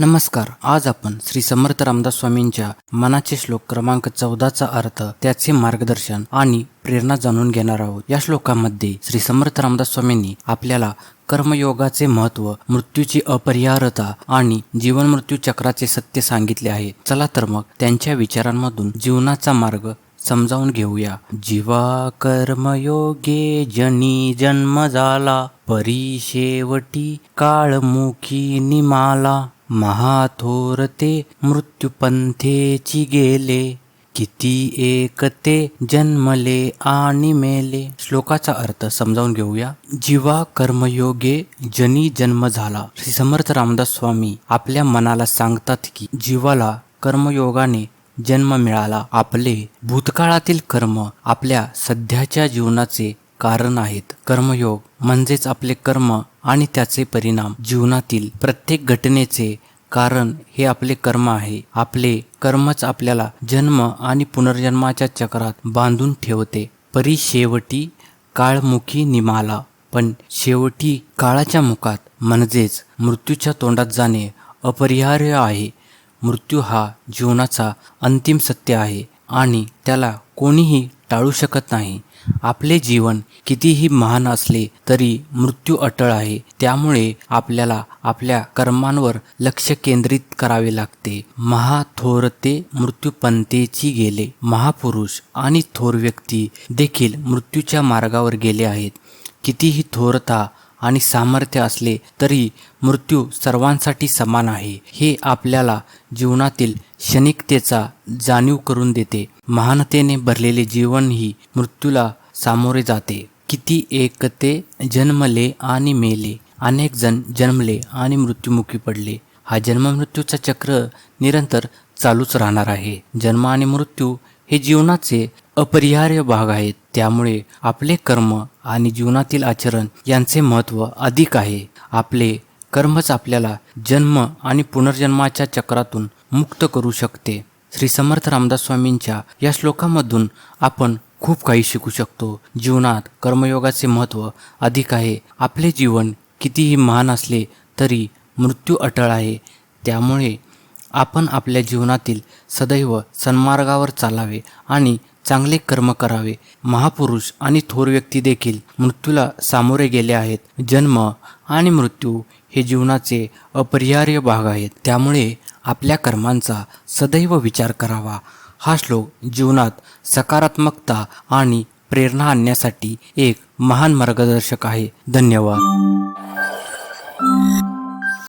नमस्कार आज आपण श्री समर्थ रामदास स्वामींच्या मनाचे श्लोक क्रमांक चौदाचा अर्थ त्याचे मार्गदर्शन आणि प्रेरणा जाणून घेणार आहोत. या श्लोकामध्ये श्री समर्थ रामदास स्वामींनी आपल्याला कर्मयोगाचे महत्त्व मृत्यूची अपरिहार्यता आणि जीवन मृत्यू चक्राचे सत्य सांगितले आहे. चला तर मग त्यांच्या विचारांमधून जीवनाचा मार्ग समजावून घेऊया. जीवा कर्मयोगे जनी जन्म झाला परी शेवटी काळमुखी निमाला. महाथोरते मृत्युपंथेची गेले किती एकते जन्मले आणि मेले. श्लोकाचा अर्थ समजावून घेऊया. जीवा कर्मयोगे जनी जन्म झाला. श्री समर्थ रामदास स्वामी आपल्या मनाला सांगतात की जीवाला कर्मयोगाने जन्म मिळाला. आपले भूतकाळातील कर्म आपल्या सध्याच्या जीवनाचे कारण आहेत. कर्मयोग म्हणजेच आपले कर्म आणि त्याचे परिणाम. जीवनातील प्रत्येक घटनेचे कारण हे आपले कर्म आहे. आपले कर्मच आपल्याला जन्म आणि पुनर्जन्माच्या चक्रात बांधून ठेवते. परी शेवटी काळमुखी निमाला. पण शेवटी काळाच्या मुखात म्हणजेच मृत्यूच्या तोंडात जाणे अपरिहार्य आहे. मृत्यू हा जीवनाचा अंतिम सत्य आहे आणि त्याला कोणीही टाळू शकत नाही. आपले जीवन कितीही महान असले तरी मृत्यू अटळ आहे. त्यामुळे आपल्याला आपल्या कर्मांवर लक्ष केंद्रित करावे लागते. महाथोरते मृत्यूपंतेची गेले महापुरुष आणि थोर व्यक्ती देखील मृत्यूच्या मार्गावर गेले आहेत. कितीही थोरता आणि सामर्थ्य असले तरी मृत्यू सर्वांसाठी समान आहे. हे आपल्याला जीवनातील क्षणिकतेचा जाणीव करून देते. महानतेने भरलेले जीवन ही मृत्यूला सामोरे जाते. किती एकते जन्मले आणि मेले. अनेक जण जन्मले आणि मृत्युमुखी पडले. हा जन्ममृत्यूचा चक्र निरंतर चालूच राहणार आहे. जन्म आणि मृत्यू हे जीवनाचे अपरिहार्य भाग आहेत. त्यामुळे आपले कर्म आणि जीवनातील आचरण यांचे महत्त्व अधिक आहे. आपले कर्मच आपल्याला जन्म आणि पुनर्जन्माच्या चक्रातून मुक्त करू शकते. श्री समर्थ रामदास स्वामींच्या या श्लोकामधून आपण खूप काही शिकू शकतो. जीवनात कर्मयोगाचे महत्त्व अधिक आहे. आपले जीवन कितीही महान असले तरी मृत्यू अटळ आहे. त्यामुळे आपण आपल्या जीवनातील सदैव सन्मार्गावर चालावे आणि चांगले कर्म करावे. महापुरुष आणि थोर व्यक्ती देखील मृत्यूला सामोरे गेले आहेत. जन्म आणि मृत्यू हे जीवनाचे अपरिहार्य भाग आहेत. त्यामुळे आपल्या कर्मांचा सदैव विचार करावा. हा श्लोक जीवनात सकारात्मकता आणि प्रेरणा आणण्यासाठी एक महान मार्गदर्शक आहे. धन्यवाद.